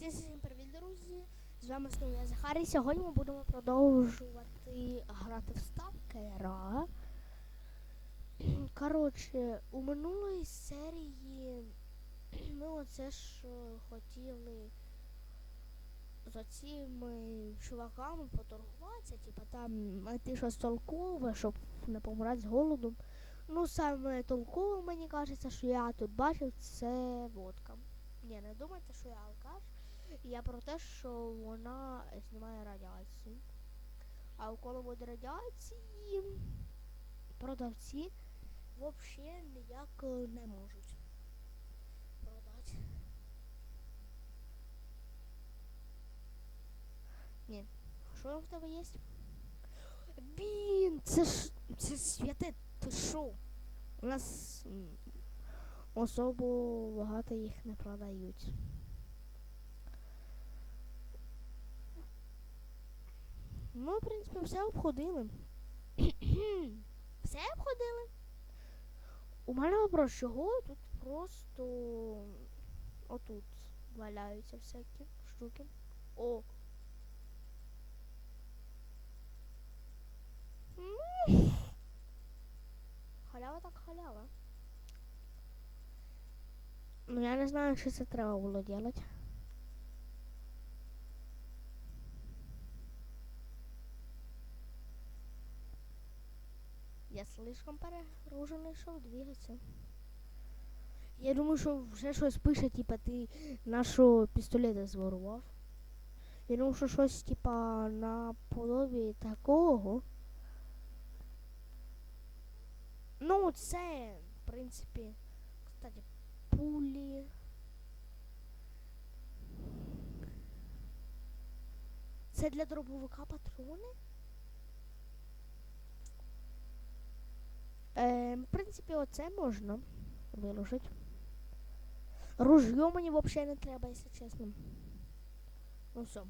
Всім привіт, друзі! З вами знову я Захарій. Сьогодні ми будемо продовжувати грати в сталкера. Коротше, у минулої серії ми оце ж е, хотіли з цими чуваками поторгуватися, типа там знайти щось толкове, щоб не помирати з голоду. Ну, саме толкове, мені кажеться, що я тут бачив, це водка. Ні, не думайте, що я алкаш. Я про те, що вона знімає радіацію. А коли буде радіації, продавці взагалі ніяк не можуть продати. Ні. Що в тебе є? Блін, це ж це святе, ти що? У нас особо багато їх не продають. Ну, в принципі, все обходили. все обходили. У мене вопрос, чого тут просто отут валяються всякі штуки. О. Халява так халява. Ну я не знаю, що це треба було делать. Я слишком перегружений, щоб двигатися. Я думаю, що вже щось пише, типа ти нашого пістолета зворував. Я думаю, що щось, типа, наподобі такого. Ну, це, в принципі, кстати, пулі. Це для дробовика патрони? Е, в принципі, оце можна виложити. Ружьо мені взагалі не треба, якщо чесно. Ну все.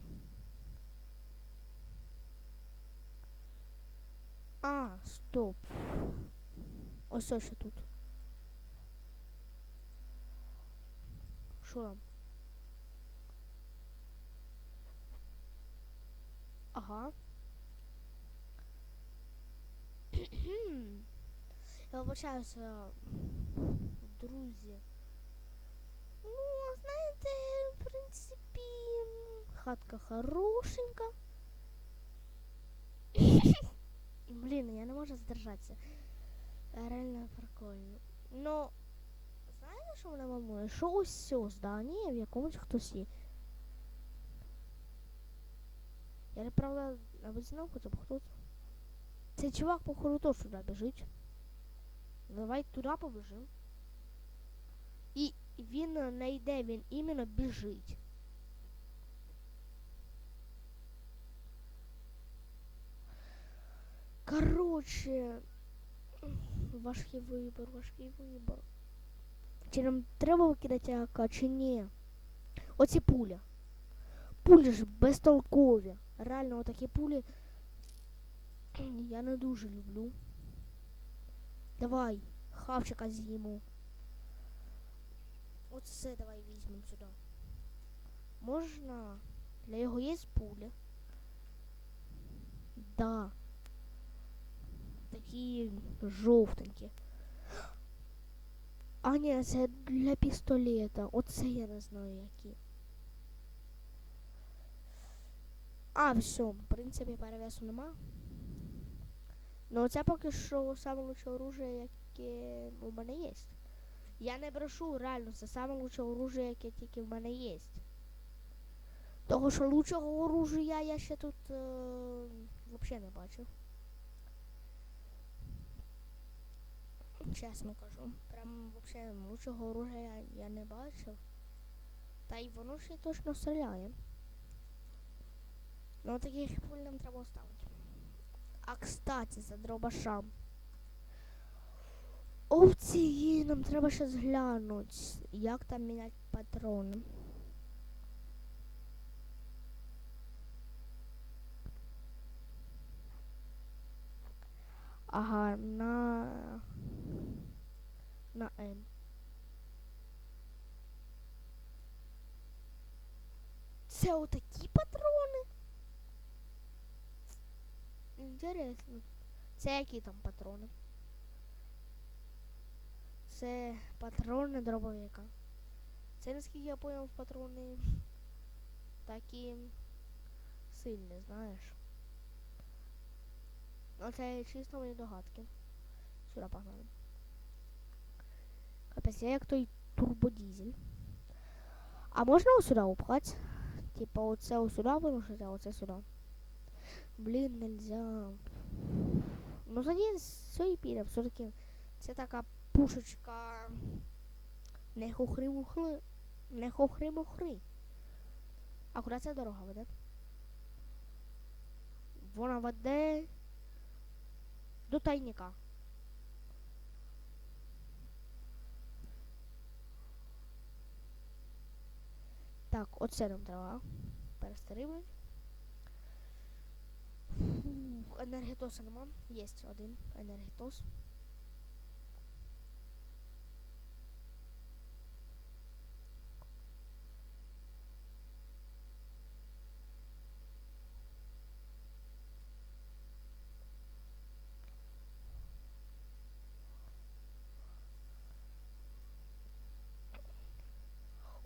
А, стоп. Ось ось тут. Що там? Ага. Я вибачаюся, друзі. Ну, знаєте, в принципі, хатка хорошенька. Блін, я не можу здержатися. Реально прикольно. Ну, знаєте, що мене волнує? Що ось це здання в якомусь хтось є. Я правда навіть знав, хто хто. Цей чувак, походу, теж сюди біжить. Давай туди побіжимо. І він не йде, він іменно біжить. Короче, важкий вибір, важкий вибір. Чи нам треба викидати АК, чи ні? Оці пуля. Пулі ж безтолкові. Реально, отакі пулі я не дуже люблю. Давай, хавчика з'їмо. Оце давай візьмемо сюди. Можна? Для його є пуля. Да. Такі жовтенькі. А ні, це для пістолета. Оце я не знаю які. А, все, в принципі, перевесу нема. Ну це поки що саме лучше оружие, яке у мене є. Я не брешу, реально, це саме лучше оружие, яке тільки в мене є. Того, що лучшого оружия я ще тут е, взагалі не бачив. Чесно кажу. Прям взагалі лучшого оружия я не бачив. Та й воно ще точно стріляє. Ну таких пуль нам треба оставити. А кстати, за дробашам. Овці, нам треба ще зглянути, як там міняти патрони. Ага, на... На Н. це отакі патрони. Інтересно. Це які там патрони? Це патрони дробовика. Це, наскільки я поняв, патрони такі сильні, знаєш. Ну, це чисто мої догадки. Сюди погнали. Капець, я як той турбодізель. А можна ось сюди упхати? Типа оце ось сюди вилучити, а оце сюди. Блін, нельзя. Ну і піде, все-таки це така пушечка. Не хухри-мухри. Не хухри-мухри. А куди ця дорога веде? Вона веде до тайника. Так, оце нам треба. Перестрибнуть. Фух, енергетоса нема. Єсть один енергетос.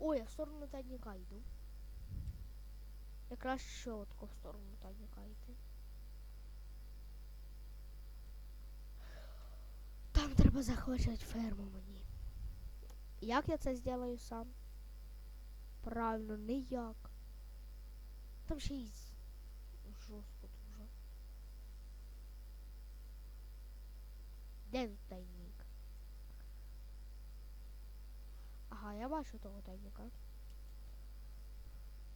Ой, я в сторону тайника йду. Якраз чітко в сторону тайника йти. Там треба захвачати ферму мені. Як я це зроблю сам? Правильно, ніяк. Там ще й жорстко дуже. Де тут тайник? Ага, я бачу того тайника.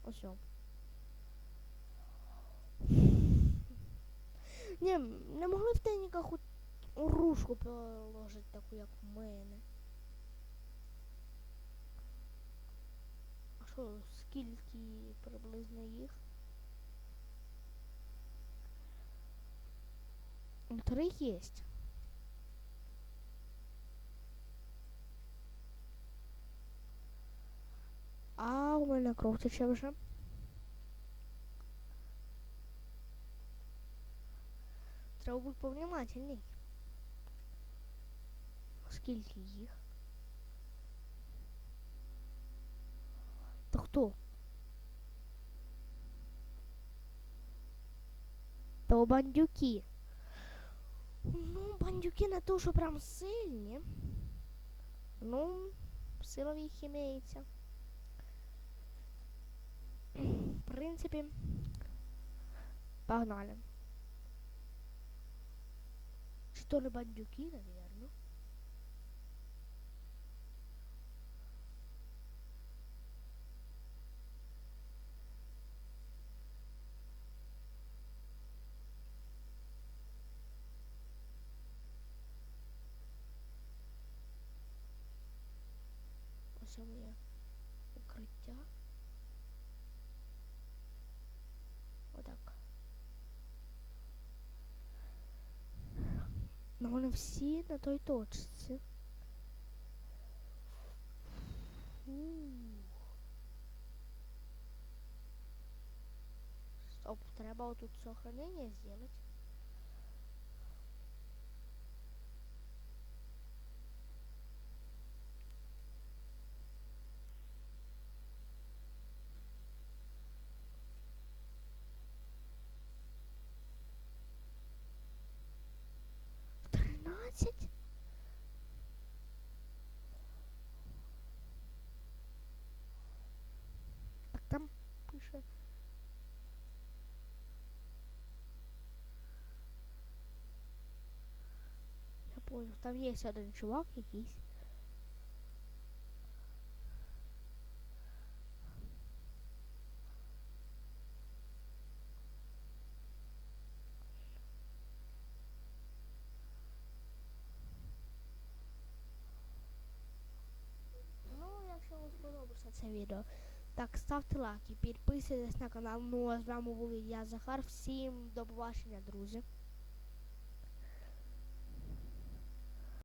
Ось. Ні, не могли в тайника хоч рушку положити таку, як в мене. А що, скільки приблизно їх? Ну, Три єсть. А у мене кров тече вже. Треба бути повнимательней. Скільки їх? То хто? То бандюки. Ну, бандюки не то, що прям сильні. Ну, сила в їх імеється. В принципі, погнали. Чи то не бандюки, наверное. Ось моє укриття. Отак. Ну вони всі на той точці. Стоп, треба отут сохранення зробити. Тринадцять? Так там пише. Я понял, там є один чувак якийсь. Відео, так ставте лайки, підписуйтесь на канал. Ну а з вами був я Захар. Всім до побачення, друзі.